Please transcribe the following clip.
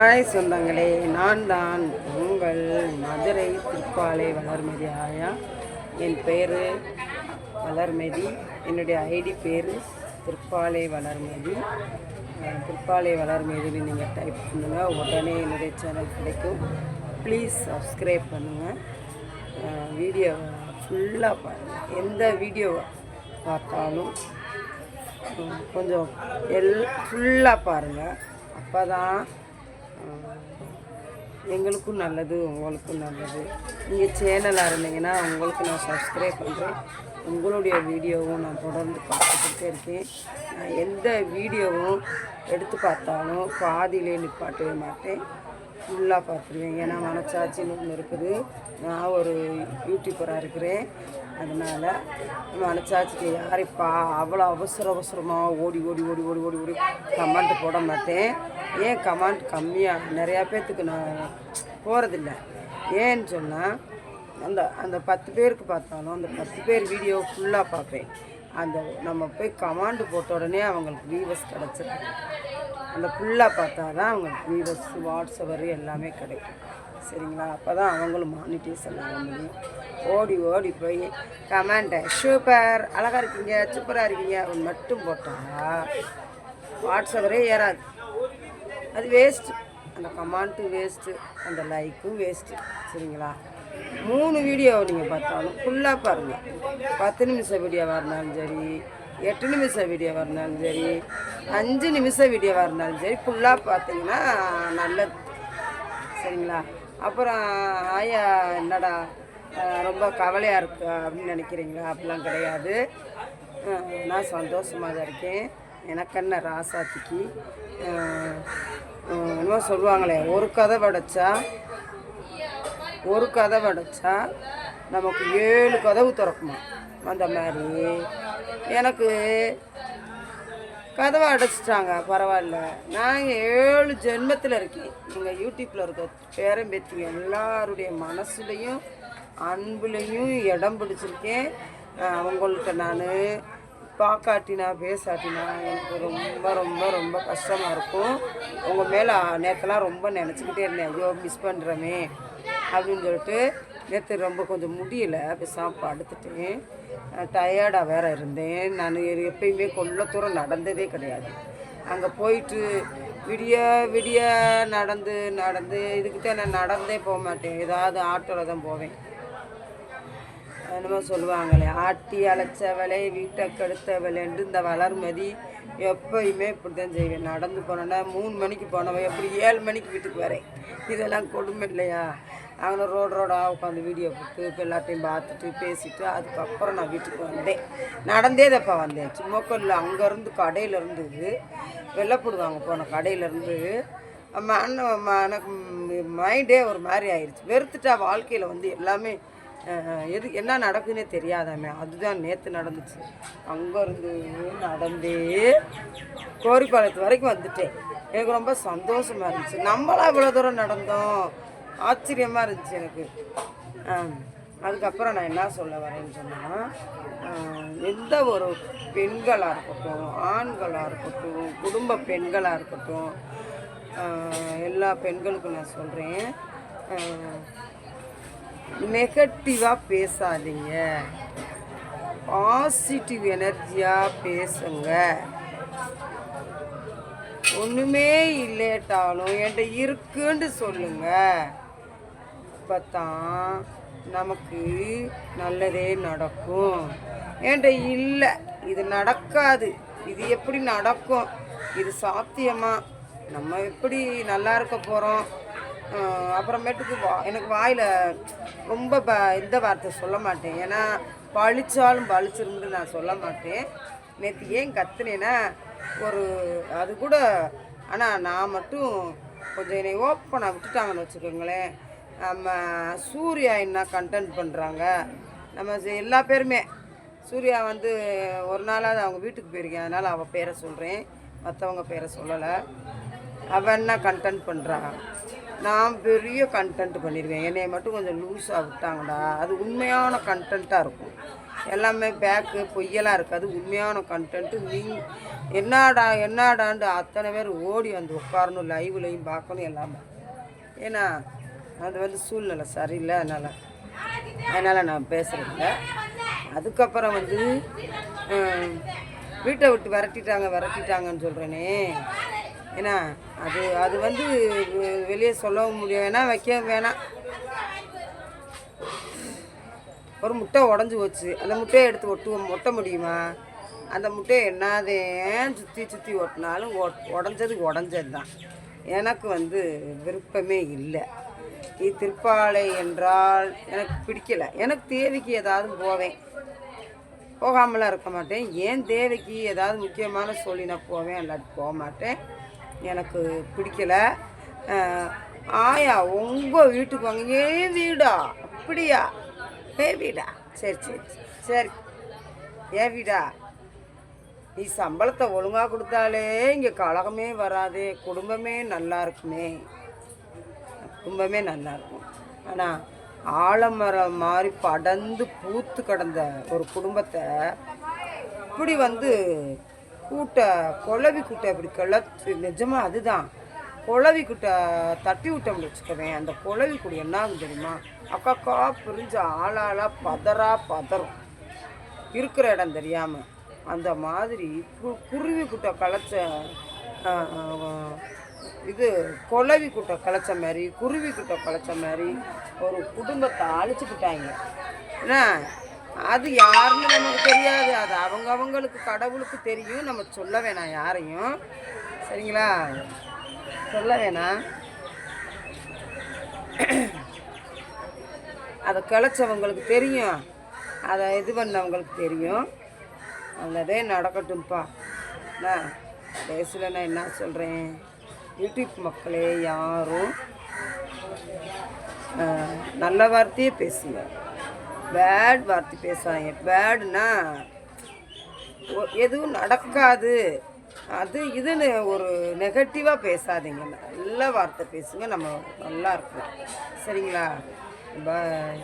Hi சொந்தங்களே நான் தான் உங்கள் மதுரை திருப்பாலை வளர்மதி ஆயா. என் பேர் வளர்மதி. என்னுடைய ஐடி பேர் திருப்பாலை வளர்மதி. திருப்பாலை வளர்மதினு நீங்கள் டைப் பண்ணுங்கள் உடனே என்னுடைய சேனல் கிடைக்கும். ப்ளீஸ் சப்ஸ்கிரைப் பண்ணுங்கள் வீடியோ ஃபுல்லாக பாருங்கள் எந்த வீடியோ பார்த்தாலும் கொஞ்சம் எல் ஃபுல்லாக பாருங்கள் அப்போ தான் எங்களுக்கும் நல்லது உங்களுக்கும் நல்லது. நீங்கள் சேனலாக இருந்தீங்கன்னா உங்களுக்கு நான் சப்ஸ்கிரைப் பண்ணுறேன் உங்களுடைய வீடியோவும் நான் தொடர்ந்து பார்த்துக்கிட்டே இருக்கேன். நான் எந்த வீடியோவும் எடுத்து பார்த்தாலும் பாதியிலே நிப்பாட்டவே மாட்டேன். ஃபுல்லாக பார்த்துருவேன். ஏன்னா மனச்சாட்சின்னு ஒன்று இருக்குது. நான் ஒரு யூடியூபராக இருக்கிறேன். அதனால் மனச்சாட்சிக்கு யாரைப்பா அவ்வளோ அவசர அவசரமாக ஓடி ஓடி ஓடி ஓடி ஓடி ஓடி கமெண்ட் போட மாட்டேன். ஏன் கமெண்ட் கம்மியாக நிறையா பேர்த்துக்கு நான் போகிறதில்ல ஏன்னு சொன்னால் அந்த அந்த பத்து பேருக்கு பார்த்தாலும் அந்த பத்து பேர் வீடியோ ஃபுல்லாக பார்ப்பேன். அந்த நம்ம போய் கமாண்டு போட்ட உடனே அவங்களுக்கு வியூவர்ஸ் கிடச்சிருக்கு அந்த ஃபுல்லாக பார்த்தா தான் அவங்களுக்கு வியூவர்ஸ் வாட்ஸ்அவர் எல்லாமே கிடைக்கும். சரிங்களா? அப்போ தான் அவங்களும் மானிட்டேஷன் ஆக முடியும். ஓடி ஓடி போய் கமெண்ட்டை சூப்பர் அழகாக இருக்கீங்க சூப்பராக இருக்கீங்க. அவன் மட்டும் போட்டால் வாட்ஸ்அப்பரே ஏறாது. அது வேஸ்ட்டு அந்த கமாண்ட்டும் வேஸ்ட்டு அந்த லைக்கும் வேஸ்ட்டு சரிங்களா? மூணு வீடியோ நீங்கள் பார்த்தாலும் ஃபுல்லாக பாருங்கள் பத்து நிமிஷம் வீடியோவாக இருந்தாலும் சரி எட்டு நிமிஷம் வீடியோவாக இருந்தாலும் சரி அஞ்சு நிமிஷம் வீடியோவாக இருந்தாலும் சரி ஃபுல்லாக பார்த்தீங்கன்னா நல்லது. சரிங்களா? அப்புறம் ஆயா என்னடா? ரொம்ப கவலையாக இருக்கு அப்படின்னு நினைக்கிறீங்களா? அப்படிலாம் கிடையாது. நான் சந்தோஷமாக தான் இருக்கேன் எனக்கென்ன ராசாத்திக்கு? இன்னும் சொல்லுவாங்களே ஒரு கதை படைச்சா ஒரு கதை படைச்சா நமக்கு ஏழு கதவு திறக்குமா? அந்த மாதிரி. எனக்கு கதவை அடைச்சிட்டாங்க பரவாயில்ல. நான் ஏழு ஜென்மத்தில் இருக்கேன். நீங்கள் யூடியூப்பில் இருக்க பேரம்பேத்தி எல்லாருடைய மனசுலையும் அன்புலையும் இடம் பிடிச்சிருக்கேன். அவங்கள்ட்ட நான் பார்க்காட்டினா பேசாட்டினா எனக்கு ரொம்ப ரொம்ப ரொம்ப கஷ்டமாக இருக்கும். உங்கள் மேலே நேற்றுலாம் ரொம்ப நினச்சிக்கிட்டே இருந்தேன். ஐயோ மிஸ் பண்ணுறமே அப்படின்னு சொல்லிட்டு நேற்று ரொம்ப கொஞ்சம் முடியல. பேசாமல் படுத்துட்டேன். டயர்டாக வேறு இருந்தேன். நான் எப்பயுமே கொள்ள தூரம் நடந்ததே கிடையாது. அங்கே போயிட்டு விடிய விடிய நடந்து நடந்து இதுக்கிட்ட நான் நடந்தே போக மாட்டேன். ஏதாவது ஆட்டோவில் தான் போவேன். என்னமோ சொல்லுவாங்களே ஆட்டி அழைச்சவளே வீட்டை கெடுத்தவளேன்ட்டு இந்த வளர்மதி எப்பயுமே இப்படி தான் செய்வேன். நடந்து போனேன்னா மூணு மணிக்கு போனவன் எப்படி ஏழு மணிக்கு வீட்டுக்கு வரேன்? இதெல்லாம் கொடுமை இல்லையா? அவனை ரோடு ரோடாக உட்காந்து வீடியோ போட்டு இப்போ எல்லாத்தையும் பார்த்துட்டு பேசிட்டு அதுக்கப்புறம் நான் வீட்டுக்கு வந்தேன். நடந்தே தப்பா வந்தேன். சும்மா கொல்ல அங்கேருந்து கடையிலேருந்து வெள்ளப்படுவாங்க போன கடையிலேருந்து மன ம- எனக்கு மைண்டே ஒரு மாதிரி ஆயிடுச்சு வெறுத்துட்டா வாழ்க்கையில் வந்து எல்லாமே எது என்ன நடக்குன்னே தெரியாதாமே. அதுதான் நேற்று நடந்துச்சு. அங்கேருந்து நடந்தே கோரிப்பாளையத்து வரைக்கும் வந்துட்டேன். எனக்கு ரொம்ப சந்தோஷமாக இருந்துச்சு. நம்மளாம் இவ்வளோ தூரம் நடந்தோம். ஆச்சரியமாக இருந்துச்சு எனக்கு. அதுக்கப்புறம் நான் என்ன சொல்ல வரேன்னு சொன்னால் எந்த ஒரு பெண்களாக இருக்கட்டும் ஆண்களாக இருக்கட்டும் குடும்ப பெண்களாக இருக்கட்டும் எல்லா பெண்களுக்கும் நான் சொல்கிறேன் நெகட்டிவாக பேசாதீங்க. பாசிட்டிவ் எனர்ஜியாக பேசுங்க. ஒன்றுமே இல்லேட்டாலும் என்கிட்ட இருக்குன்னு சொல்லுங்க. தான் நமக்கு நல்லதே நடக்கும். என்கிட்ட இல்லை. இது நடக்காது. இது எப்படி நடக்கும்? இது சாத்தியமா? நம்ம எப்படி நல்லா இருக்க போகிறோம் அப்புறமேட்டுக்கு வா எனக்கு வாயில் ரொம்ப ப இந்த வார்த்தை சொல்ல மாட்டேன். ஏன்னா பழிச்சாலும் பழிச்சிருந்து நான் சொல்ல மாட்டேன். நேற்று ஏன் கத்துனேன்னா ஒரு அது கூட ஆனால் நான் மட்டும் கொஞ்சம் என்னை ஓப்பனாக விட்டுட்டாங்கன்னு வச்சுக்கோங்களேன். நம்ம சூர்யா என்ன கண்டென்ட் பண்ணுறாங்க நம்ம எல்லா பேருமே. சூர்யா வந்து ஒரு நாளாவது அவங்க வீட்டுக்கு போயிருக்கேன். அதனால் அவள் பேரை சொல்கிறேன் மற்றவங்க பேரை சொல்லலை. அவள் என்ன கண்டென்ட் பண்ணுறா நான் பெரிய கண்டென்ட் பண்ணிடுவேன் என்னை மட்டும் கொஞ்சம் லூஸாக விட்டாங்கடா. அது உண்மையான கண்டென்ட்டாக இருக்கும். எல்லாமே பேக்கு பொய்யெல்லாம் இருக்காது. உண்மையான கண்டென்ட்டு நீ என்னடா என்னடான்ட்டு அத்தனை பேர் ஓடி வந்து உட்காரணும் லைவ்லையும் பார்க்கணும் எல்லாமே. ஏன்னா அது வந்து சூழ்நிலை சரியில்லை. அதனால் அதனால் நான் பேசுகிறதில்ல அதுக்கப்புறம் வந்து வீட்டை விட்டு விரட்டிட்டாங்க விரட்டிட்டாங்கன்னு சொல்கிறேனே ஏன்னா அது அது வந்து வெளியே சொல்லவும் முடியும் வேணாம் வைக்க வேணாம். ஒரு முட்டை உடஞ்சி போச்சு. அந்த முட்டையை எடுத்து ஒட்டு ஒட்ட முடியுமா? அந்த முட்டையை என்னாதே சுற்றி சுற்றி ஒட்டினாலும் உடஞ்சது உடஞ்சது தான். எனக்கு வந்து விருப்பமே இல்லை. இது திருப்பாலை என்றால் எனக்கு பிடிக்கல. எனக்கு தேவைக்கு ஏதாவது போவேன். போகாமலாம் இருக்க மாட்டேன். ஏன் தேவைக்கு ஏதாவது முக்கியமான சொல்லி நான் போவேன்? இல்லாட்டி போக மாட்டேன். எனக்கு பிடிக்கல. ஆயா உங்கள் வீட்டுக்கு வாங்க. ஏ வீடா? அப்படியா? ஏ வீடா? சரி சரி சரி. ஏ வீடா? நீ சம்பளத்தை ஒழுங்காக கொடுத்தாலே இங்கே கழகமே வராது. குடும்பமே நல்லா இருக்குமே. குடும்பமே நல்லா இருக்கும். ஆனால் ஆலமரம் மாதிரி படர்ந்து பூத்து கிடந்த ஒரு குடும்பத்தை இப்படி வந்து கூட்டை குழவி கூட்டை இப்படி கிளத்து நிஜமாக அதுதான். குழவி கூட்டை தட்டி விட்டோம்னு வச்சுக்கவேன் அந்த குழவி கூடி என்ன தெரியுமா? அக்காக்கா பிரிஞ்சு ஆளாளாக பதறா பதறும். இருக்கிற இடம் தெரியாமல் அந்த மாதிரி கு- குருவி குட்டை கலைச்ச இது குழவி குட்டை கலைச்ச மாதிரி குருவி குட்டை கலைச்ச மாதிரி ஒரு குடும்பத்தை அழிச்சுக்கிட்டாங்க. என்ன? அது யாருன்னு நமக்கு தெரியாது. அது அவங்க அவங்களுக்கு கடவுளுக்கு தெரியும். நம்ம சொல்ல வேணாம் யாரையும். சரிங்களா? சொல்ல வேணாம். அதை கிளச்சவங்களுக்கு தெரியும். அதை இது பண்ணவங்களுக்கு தெரியும். நல்லதே நடக்கட்டும்ப்பா. என்ன? பேசல நான் என்ன சொல்கிறேன் யூடியூப் மக்களே யாரும் நல்ல வார்த்தையே பேசுங்க. பேட் வார்த்தை பேசாங்க பேடுனா எதுவும் நடக்காது. அது இதுன்னு ஒரு நெகட்டிவாக பேசாதீங்க. நல்ல வார்த்தை பேசுங்க நம்ம நல்லா இருக்கலாம். சரிங்களா? பாய்